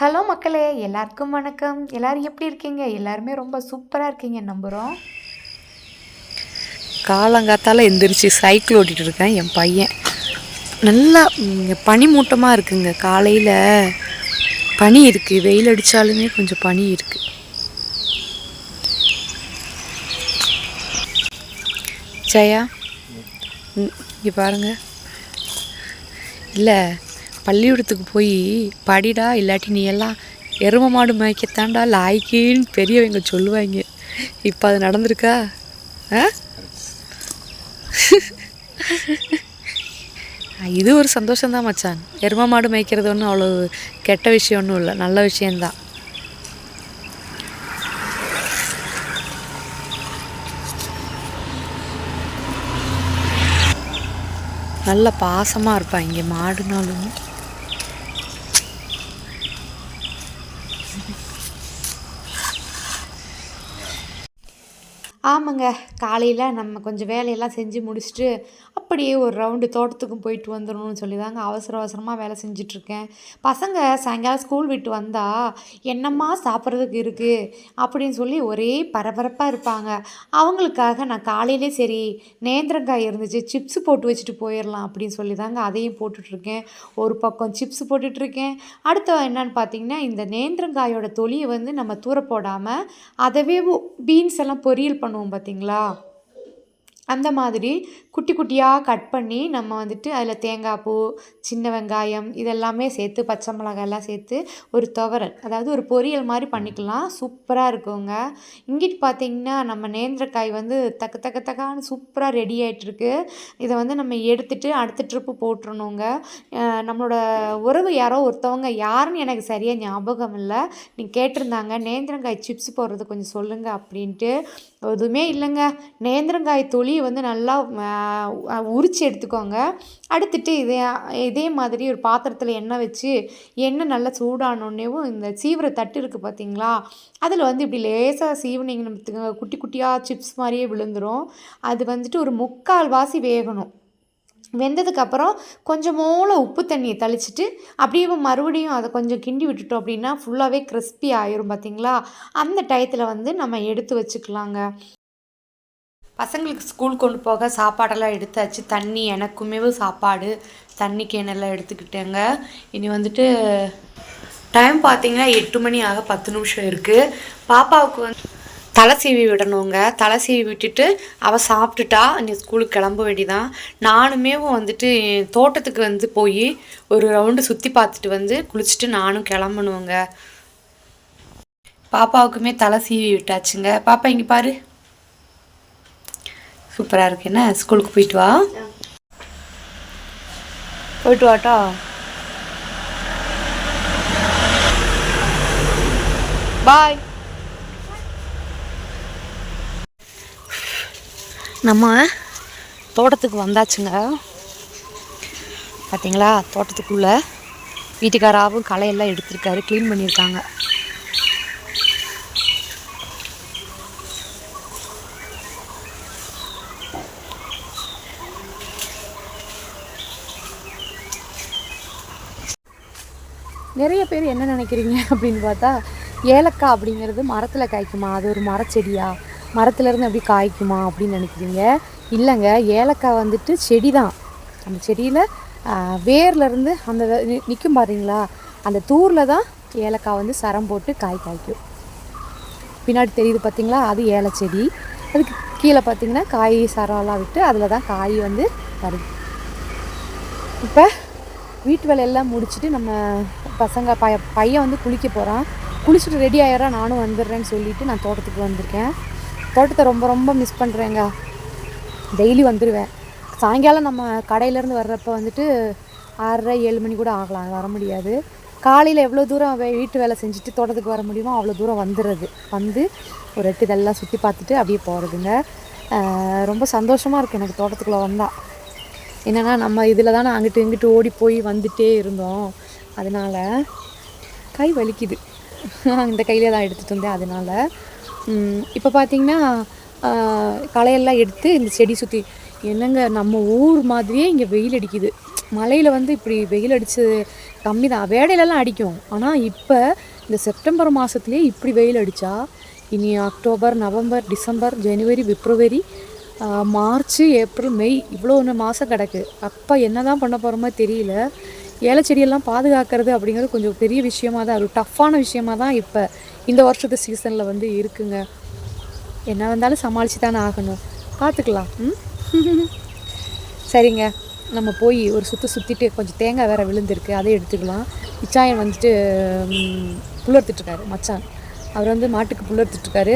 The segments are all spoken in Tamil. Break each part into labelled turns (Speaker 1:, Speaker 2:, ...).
Speaker 1: ஹலோ மக்களே எல்லாருக்கும் வணக்கம். எல்லாரும் எப்படி இருக்கீங்க? எல்லாருமே ரொம்ப சூப்பராக இருக்கீங்க நம்புகிறோம்
Speaker 2: காலங்காத்தால் எந்திரிச்சு சைக்கிள் ஓட்டிகிட்டு இருக்கேன் என் பையன். நல்லா இங்க பனிமூட்டமாக இருக்குங்க. காலையில் பனி இருக்குது வெயில் அடித்தாலுமே கொஞ்சம் பனி இருக்குது ஜயா இங்கே பாருங்கள் இல்லை பள்ளிக்கூடத்துக்கு போய் படிடா இல்லாட்டி நீ எல்லாம் எரும மாடு மேய்க்கத்தாண்டா லாய்க்கின்னு பெரியவங்க சொல்லுவாங்க. இப்போ அது நடந்திருக்கா? ஆ? இது ஒரு சந்தோஷம்தான் மச்சான். எரும மாடு மேய்க்கிறது ஒன்றும் அவ்வளோ கெட்ட விஷயம் ஒன்றும் இல்லை. நல்ல விஷயந்தான் நல்ல பாசமாக இருப்பான் இங்கே மாடுனாலும்.
Speaker 1: ஆமாங்க காலையில் நம்ம கொஞ்சம் வேலையெல்லாம் செஞ்சு முடிச்சுட்டு அப்படியே ஒரு ரவுண்டு தோட்டத்துக்கும் போயிட்டு வந்துடணும்னு சொல்லி தாங்க அவசர அவசரமாக வேலை செஞ்சிட்ருக்கேன். பசங்க சாயங்காலம் ஸ்கூல் விட்டு வந்தால் என்னம்மா சாப்பிட்றதுக்கு இருக்குது அப்படின்னு சொல்லி ஒரே பரபரப்பாக இருப்பாங்க. அவங்களுக்காக நான் காலையிலே சரி நேந்திரங்காய் இருந்துச்சு சிப்ஸ் போட்டு வச்சுட்டு போயிடலாம் அப்படின்னு சொல்லி தாங்க அதையும் போட்டுட்ருக்கேன். ஒரு பக்கம் சிப்ஸ் போட்டுட்ருக்கேன். அடுத்த என்னன்னு பார்த்தீங்கன்னா இந்த நேந்திரங்காயோட தொலியை வந்து நம்ம தூர போடாமல் அதவே பீன்ஸ் எல்லாம் பொரியல் பண்ணுவோம் பார்த்தீங்களா அந்த மாதிரி குட்டி குட்டியாக கட் பண்ணி நம்ம வந்துட்டு அதில் தேங்காய் பூ சின்ன வெங்காயம் இதெல்லாமே சேர்த்து பச்சை மிளகாயெல்லாம் சேர்த்து ஒரு துவரல் அதாவது ஒரு பொரியல் மாதிரி பண்ணிக்கலாம். சூப்பராக இருக்குங்க. இங்கிட்டு பார்த்தீங்கன்னா நம்ம நேந்திரக்காய் வந்து தக்க தக்க தக்கான்னு சூப்பராக ரெடி ஆகிட்டுருக்கு இதை வந்து நம்ம எடுத்துட்டு அடுத்த ட்ரிப்பு போட்டுறணுங்க. நம்மளோட உறவு யாரோ ஒருத்தவங்க யாருன்னு எனக்கு சரியாக ஞாபகம் இல்லை. நீ கேட்டிருந்தாங்க நேந்திரங்காய் சிப்ஸ் போடுறது கொஞ்சம் சொல்லுங்கள் அப்படின்ட்டு. எதுவுமே இல்லைங்க. நேந்திரங்காய் தொலியை வந்து நல்லா உரித்து உரிச்சு எடுத்துக்கோங்க. அடுத்துட்டு இதே இதே மாதிரி ஒரு பாத்திரத்தில் எண்ணெய் வச்சு எண்ணெய் நல்லா சூடானோடனேவும் இந்த சீவிர தட்டு இருக்குது பார்த்தீங்களா அதில் வந்து இப்படி லேசாக சீவனிங்க குட்டி குட்டியாக சிப்ஸ் மாதிரியே விழுந்துரும். அது வந்துட்டு ஒரு முக்கால் வாசி வேகணும் வெந்ததுக்கப்புறம் கொஞ்சமோல உப்பு தண்ணியை தெளிச்சிட்டு அப்படியே மறுபடியும் அதை கொஞ்சம் கிண்டி விட்டுட்டோம் அப்படின்னா ஃபுல்லாகவே கிறிஸ்பி ஆயிரும் பார்த்தீங்களா அந்த டயத்தில் வந்து நம்ம எடுத்து வச்சுக்கலாங்க. பசங்களுக்கு ஸ்கூல் கொண்டு போக சாப்பாடெல்லாம் எடுத்தாச்சு. தண்ணி எனக்குமே சாப்பாடு. தண்ணி கேனெல்லாம் எடுத்துக்கிட்டேங்க. இனி வந்துட்டு டைம் பார்த்தீங்கன்னா எட்டு மணி ஆக பத்து நிமிஷம் இருக்குது பாப்பாவுக்கு வந்து தலை சீவி விடணுங்க. தலை சீவி விட்டுட்டு அவள் சாப்பிட்டுட்டா நீ ஸ்கூலுக்கு கிளம்ப வேண்டிதான் நானுமே வந்துட்டு என் தோட்டத்துக்கு வந்து போய் ஒரு ரவுண்டு சுற்றி பார்த்துட்டு வந்து குளிச்சுட்டு நானும் கிளம்பணுங்க. பாப்பாவுக்குமே தலை சீவி விட்டாச்சுங்க. பாப்பா இங்கே பாரு. சூப்பராக இருக்கு. என்ன? ஸ்கூலுக்கு போயிட்டு வா. போயிட்டு வாட்டா? பாய் நம்ம தோட்டத்துக்கு வந்தாச்சுங்க. பார்த்தீங்களா தோட்டத்துக்குள்ளே வீட்டுக்காராவும் களையெல்லாம் எடுத்திருக்காரு. க்ளீன் பண்ணியிருக்காங்க. நிறைய பேர் என்ன நினைக்கிறீங்க அப்படின்னு பார்த்தா ஏலக்காய் அப்படிங்கிறது மரத்தில் காய்க்குமா? அது ஒரு மரச்செடியா மரத்துலேருந்து அப்படி காய்க்குமா அப்படின்னு நினைக்கிறீங்க? இல்லைங்க ஏலக்காய் வந்துட்டு செடி தான் அந்த செடியில் வேர்லேருந்து அந்த நிற்கும் பாருங்களா அந்த தூரில் தான் ஏலக்காய் வந்து சரம் போட்டு காய் காய்க்கும். பின்னாடி தெரியுது பார்த்தீங்களா அது ஏலச்செடி அதுக்கு கீழே பார்த்தீங்கன்னா காய் சரம்லாம் விட்டு அதில் தான் காய் வந்து வருது. இப்போ வீட்டு வேலையெல்லாம் முடிச்சுட்டு நம்ம பசங்க பைய பையன் வந்து குளிக்க போகிறான் குளிச்சுட்டு ரெடி ஆயிடறா நானும் வந்துடுறேன்னு சொல்லிட்டு நான் தோட்டத்துக்கு வந்திருக்கேன். தோட்டத்தை ரொம்ப ரொம்ப மிஸ் பண்ணுறேங்க டெய்லி வந்துடுவேன் சாயங்காலம் நம்ம கடையிலேருந்து வர்றப்போ வந்துட்டு ஆறரை ஏழு மணி கூட ஆகலாம். வர முடியாது. காலையில் எவ்வளோ தூரம் வே- வீட்டு வேலை செஞ்சுட்டு தோட்டத்துக்கு வர முடியுமோ அவ்வளோ தூரம் வந்துடுறது வந்து ஒரு எட்டு இதெல்லாம் சுற்றி பார்த்துட்டு அப்படியே போகிறதுங்க ரொம்ப சந்தோஷமாக இருக்குது எனக்கு தோட்டத்துக்குள்ளே வந்தால் என்னென்னா நம்ம இதில் தானே அங்கிட்டு இங்கிட்டு ஓடி போய் வந்துட்டே இருந்தோம். அதனால் கை வலிக்குது. இந்த கையில தான் எடுத்துகிட்டு வந்தேன் அதனால். இப்போ பார்த்தீங்கன்னா களையெல்லாம் எடுத்து இந்த செடி சுற்றி என்னங்க நம்ம ஊர் மாதிரியே இங்கே வெயில் அடிக்குது. மலையில் வந்து இப்படி வெயில் அடித்து கம்மி தான். வேடையிலலாம் அடிக்கும். ஆனால் இப்போ இந்த செப்டம்பர் மாதத்துலேயே இப்படி வெயில் அடித்தா இனி அக்டோபர் நவம்பர் டிசம்பர் ஜனவரி பிப்ரவரி மார்ச் ஏப்ரல் மே இவ்வளோ ஒன்று மாதம் கிடக்கு. அப்போ என்ன தான் பண்ண போகிறோமோ தெரியல. ஏலச்செடியெல்லாம் பாதுகாக்கிறது அப்படிங்கிறது கொஞ்சம் பெரிய விஷயமா தான் ஒரு டஃப்பான விஷயமா தான் இப்போ இந்த வருஷத்து சீசனில் வந்து இருக்குங்க. என்ன வந்தாலும் சமாளித்து தானே ஆகணும். பார்த்துக்கலாம் ம்? சரிங்க. நம்ம போய் ஒரு சுற்று சுற்றிட்டு கொஞ்சம் தேங்காய் வேறு விழுந்திருக்கு. அதை எடுத்துக்கலாம். இச்சாயன் வந்துட்டு புல்லறுத்துட்ருக்காரு மச்சான். அவர் வந்து மாட்டுக்கு புல்லறுத்துட்ருக்காரு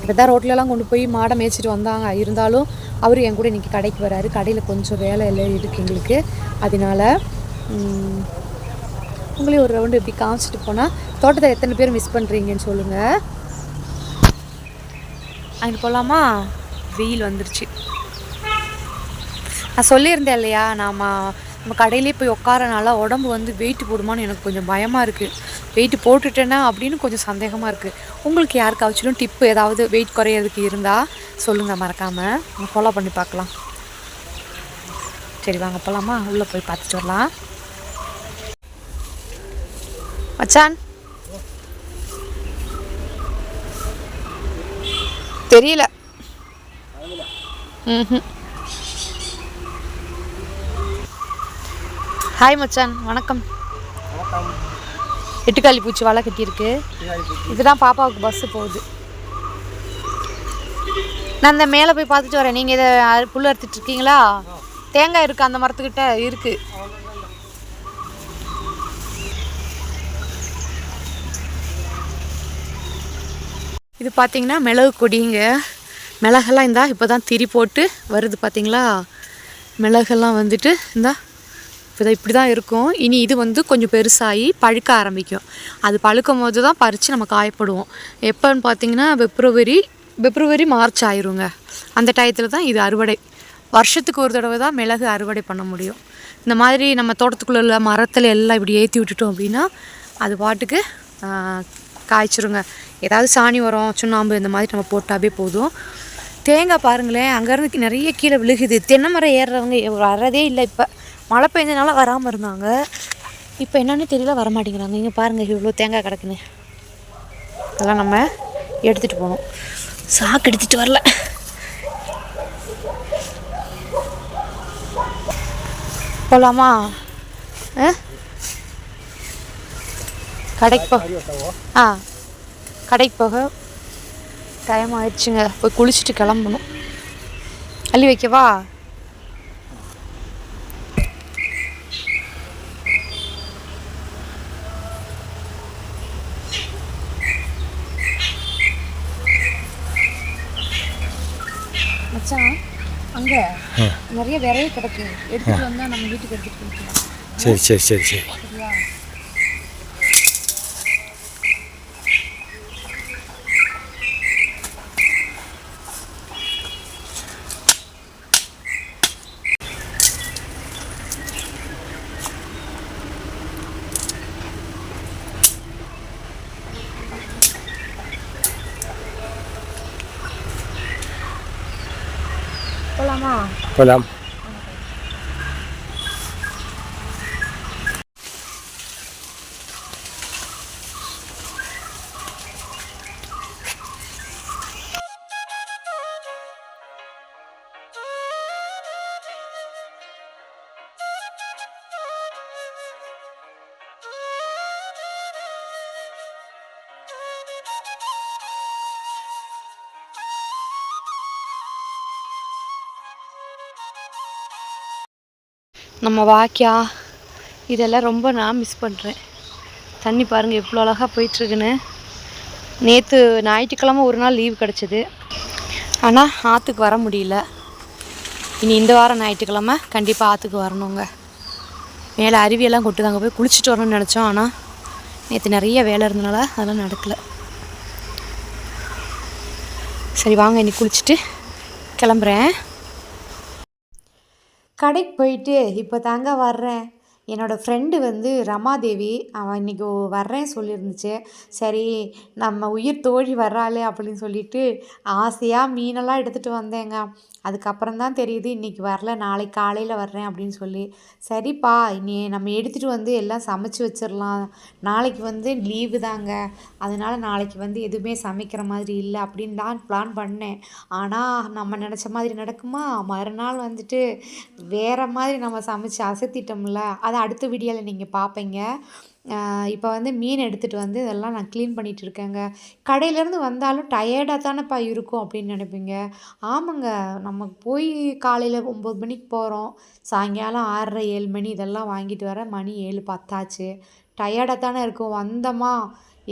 Speaker 1: இப்படி தான் ரோட்லலாம் கொண்டு போய் மாடை மேய்ச்சிட்டு வந்தாங்க. இருந்தாலும் அவர் என் கூட இன்றைக்கி கடைக்கு வராரு. கடையில் கொஞ்சம் வேலை எல்லாம் இருக்குது எங்களுக்கு. அதனால உங்களே உங்களையும் ஒரு ரவுண்டு இப்படி காமிச்சிட்டு போனால் தோட்டத்தை எத்தனை பேர் மிஸ் பண்ணுறீங்கன்னு சொல்லுங்கள் அங்கே போகலாமா வெயில் வந்துருச்சு. நான் சொல்லியிருந்தேன் இல்லையா நாம் நம்ம கடையிலே போய் உட்காரனால உடம்பு வந்து வெயிட் போடுமான்னு எனக்கு கொஞ்சம் பயமாக இருக்குது வெயிட் போட்டுட்டேன்னா அப்படின்னு கொஞ்சம் சந்தேகமாக இருக்குது உங்களுக்கு யாருக்காச்சும் டிப்பு ஏதாவது வெயிட் குறையிறதுக்கு இருந்தால் சொல்லுங்கள் மறக்காமல் நம்ம ஃபாலோ பண்ணி பார்க்கலாம். சரி வாங்க போகலாமா உள்ளே போய் பார்த்துட்டு வரலாம். மச்சான். தெரியல. ம் ஹாய் மச்சான். வணக்கம். எட்டுக்காலி பூச்சி வலை கட்டியிருக்கு. இதுதான் பாப்பாவுக்கு பஸ்ஸு போகுது. நான் இந்த மேலே போய் பார்த்துட்டு வரேன். நீங்கள் இதை அறு- புல் அறுத்துட்டு இருக்கீங்களா? தேங்காய் இருக்குது அந்த மரத்துக்கிட்ட இருக்குது இது பார்த்தீங்கன்னா மிளகு கொடிங்க. மிளகெல்லாம் இந்தா இப்போ தான் திரி போட்டு வருது பார்த்தீங்களா மிளகெல்லாம் வந்துட்டு இந்தா இப்போ இப்படி தான் இருக்கும். இனி இது வந்து கொஞ்சம் பெருசாகி பழுக்க ஆரம்பிக்கும். அது பழுக்கும் போது தான் பறித்து நம்ம காயப்படுவோம். எப்போன்னு பார்த்தீங்கன்னா பிப்ரவரி பிப்ரவரி மார்ச் ஆயிருங்க. அந்த டயத்தில் தான் இது அறுவடை. வருஷத்துக்கு ஒரு தடவை தான் மிளகு அறுவடை பண்ண முடியும். இந்த மாதிரி நம்ம தோட்டத்துக்குள்ள உள்ள மரத்தில் எல்லாம் இப்படி ஏற்றி விட்டுட்டோம் அப்படின்னா அது பாட்டுக்கு காய்ச்சிருங்க. ஏதாவது சாணி உரம் சுண்ணாம்பு இந்த மாதிரி நம்ம போட்டாவே போதும். தேங்காய் பாருங்களேன் அங்கேருந்து நிறைய கீழே விழுகுது. தென்னை மரம் ஏறுறவங்க வரதே இல்லை இப்போ. மழை பெஞ்சனால வராமல் இருந்தாங்க. இப்போ என்னென்னு தெரியல வர மாட்டேங்கிறாங்க இங்கே பாருங்கள் இவ்வளோ தேங்காய் கிடக்குன்னு. அதெல்லாம் நம்ம எடுத்துகிட்டு போகணும். சாக்கு எடுத்துகிட்டு வரல. போகலாமா ஆ? கடைக்கு போ. ஆ கடைக்கு போக டைம் ஆயிடுச்சுங்க. போய் குளிச்சுட்டு கிளம்பணும். அள்ளி வைக்கவா? மச்சான் அங்கே நிறைய விரைவு கிடக்கு. எடுத்துட்டு வந்தால் நம்ம வீட்டுக்கு எடுத்துட்டு போய்க்கலாம்.
Speaker 3: சரி சரி சரி சரி. Voilà.
Speaker 1: நம்ம வாக்கியா இதெல்லாம் ரொம்ப நான் மிஸ் பண்ணுறேன் தண்ணி பாருங்கள் எவ்வளோ அழகாக போயிட்டுருக்குன்னு. நேற்று ஞாயிற்றுக்கிழமை ஒரு நாள் லீவ் கிடச்சிது. ஆனால் ஆற்றுக்கு வர முடியல. இனி இந்த வாரம் ஞாயிற்றுக்கிழமை கண்டிப்பாக ஆற்றுக்கு வரணுங்க. மேலே அருவியெல்லாம் கொட்டுதாங்க போய் குளிச்சுட்டு வரணும்னு நினச்சோம். ஆனால் நேற்று நிறைய வேலை இருந்தனால அதெல்லாம் நடக்கலை. சரி வாங்க இன்னைக்கு குளிச்சுட்டு கிளம்புறேன்.
Speaker 4: கடைக்கு போயிட்டு இப்போ தாங்க வர்றேன்.
Speaker 1: என்னோடய ஃப்ரெண்டு வந்து ரமாதேவி அவள் இன்றைக்கி வர்றேன் சொல்லியிருந்துச்சு சரி நம்ம உயிர் தோழி வர்றாளே அப்படின்னு சொல்லிட்டு ஆசையாக மீனெல்லாம் எடுத்துகிட்டு வந்தேங்க. அதுக்கப்புறம் தான் தெரியுது இன்றைக்கி வரல நாளைக்கு காலையில் வர்றேன் அப்படின்னு சொல்லி. சரிப்பா இனி நம்ம எடுத்துகிட்டு வந்து எல்லாம் சமைச்சு வச்சிடலாம். நாளைக்கு வந்து லீவு தாங்க. அதனால் நாளைக்கு வந்து எதுவுமே சமைக்கிற மாதிரி இல்லை அப்படின்னு தான் பிளான் பண்ணேன். ஆனால் நம்ம நினச்ச மாதிரி நடக்குமா? மறுநாள் வந்துட்டு வேறு மாதிரி நம்ம சமைச்சு அசத்திட்டோம்ல அதை அடுத்த வீடியோவில் நீங்கள் பார்ப்பீங்க இப்போ வந்து மீன் எடுத்துகிட்டு வந்து இதெல்லாம் நான் க்ளீன் பண்ணிகிட்டு இருக்கேங்க. கடையிலேருந்து வந்தாலும் டயர்டாக தானேப்பா இருக்கும் அப்படின்னு நினைப்பீங்க. ஆமாங்க நம்ம போய் காலையில் ஒம்பது மணிக்கு போகிறோம் சாயங்காலம் ஆறரை ஏழு மணி இதெல்லாம் வாங்கிட்டு வர மணி ஏழு பத்தாச்சு. டயர்டாக தானே இருக்கும். வந்தோமா?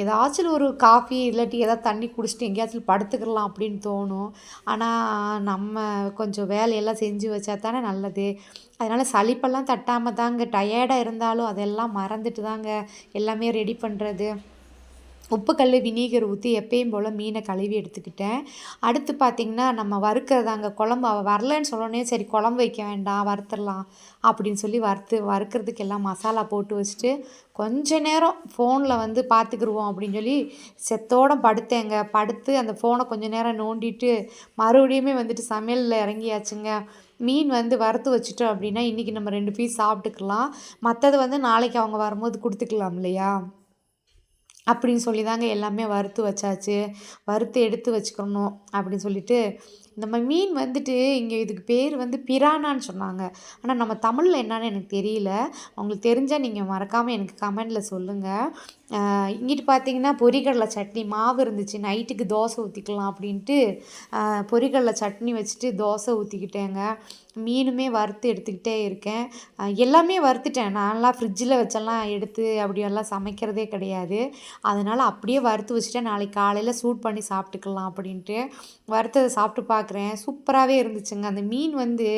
Speaker 1: ஏதாச்சும் ஒரு காஃபி இல்லாட்டி ஏதாவது தண்ணி குடிச்சிட்டு எங்கேயாச்சும் படுத்துக்கிடலாம் அப்படின்னு தோணும். ஆனால் நம்ம கொஞ்சம் வேலையெல்லாம் செஞ்சு வச்சா தானே நல்லது. அதனால் சலிப்பெல்லாம் தட்டாமல் தாங்க டயர்டாக இருந்தாலும் அதெல்லாம் மறந்துட்டு தாங்க எல்லாமே ரெடி பண்ணுறது உப்புக்கல் வினீகர் ஊற்றி எப்பயும் போல் மீனை கழுவி எடுத்துக்கிட்டேன். அடுத்து பார்த்திங்கன்னா நம்ம வறுக்கிறதாங்க குழம்பு அவள் வரலன்னு சொல்லணே சரி குழம்பு வைக்க வேண்டாம் வறுத்துடலாம் அப்படின்னு சொல்லி வறுத்து வறுக்கிறதுக்கு எல்லாம் மசாலா போட்டு வச்சுட்டு கொஞ்ச நேரம் ஃபோனில் வந்து பார்த்துக்குருவோம் அப்படின்னு சொல்லி செத்தோட படுத்தேங்க. படுத்து அந்த ஃபோனை கொஞ்ச நேரம் நோண்டிட்டு மறுபடியுமே வந்துட்டு சமையலில் இறங்கியாச்சுங்க. மீன் வந்து வறுத்து வச்சுட்டோம் அப்படின்னா இன்றைக்கி நம்ம ரெண்டு பீஸ் சாப்பிட்டுக்கலாம். மற்றது வந்து நாளைக்கு அவங்க வரும்போது கொடுத்துக்கலாம் இல்லையா? அப்படின்னு சொல்லி தாங்க எல்லாமே வறுத்து வச்சாச்சு. வறுத்து எடுத்து வச்சுக்கணும் அப்படின்னு சொல்லிட்டு நம்ம மீன் வந்துட்டு இங்கே இதுக்கு பேர் வந்து பிரானான்னு சொன்னாங்க. ஆனால் நம்ம தமிழில் என்னன்னு எனக்கு தெரியல. அவங்களுக்கு தெரிஞ்சால் நீங்கள் மறக்காமல் எனக்கு கமெண்டில் சொல்லுங்கள் இங்கிட்டு பார்த்தீங்கன்னா பொரிகடலை சட்னி மாவு இருந்துச்சு நைட்டுக்கு தோசை ஊற்றிக்கலாம் அப்படின்ட்டு பொரிகடலை சட்னி வச்சுட்டு தோசை ஊற்றிக்கிட்டேங்க மீனுமே வறுத்து எடுத்துக்கிட்டே இருக்கேன். எல்லாமே வறுத்துட்டேன். நான்லாம் ஃப்ரிட்ஜில் வச்செல்லாம் எடுத்து அப்படியெல்லாம் சமைக்கிறதே கிடையாது. அதனால் அப்படியே வறுத்து வச்சுட்டேன். நாளைக்கு காலையில் சூட் பண்ணி சாப்பிட்டுக்கலாம் அப்படின்ட்டு. வறுத்ததை சாப்பிட்டு பார்க்குறேன் சூப்பராகவே இருந்துச்சுங்க. அந்த மீன் வந்து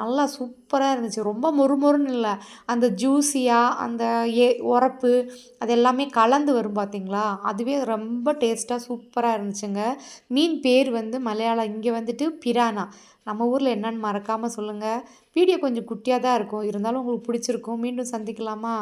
Speaker 1: நல்லா சூப்பராக இருந்துச்சு. ரொம்ப மொறுமொறுன்னு இல்லை. அந்த ஜூஸியாக அந்த ஏ உரப்பு அது எல்லாமே கலந்து வரும் பார்த்தீங்களா அதுவே ரொம்ப டேஸ்ட்டாக சூப்பராக இருந்துச்சுங்க. மீன் பேர் வந்து மலையாளம். இங்கே வந்துட்டு பிரானா. நம்ம ஊரில் என்னன்னு மறக்காமல் சொல்லுங்கள் வீடியோ கொஞ்சம் குட்டியாக தான் இருக்கும். இருந்தாலும் உங்களுக்கு பிடிச்சிருக்கும். மீண்டும் சந்திக்கலாமா?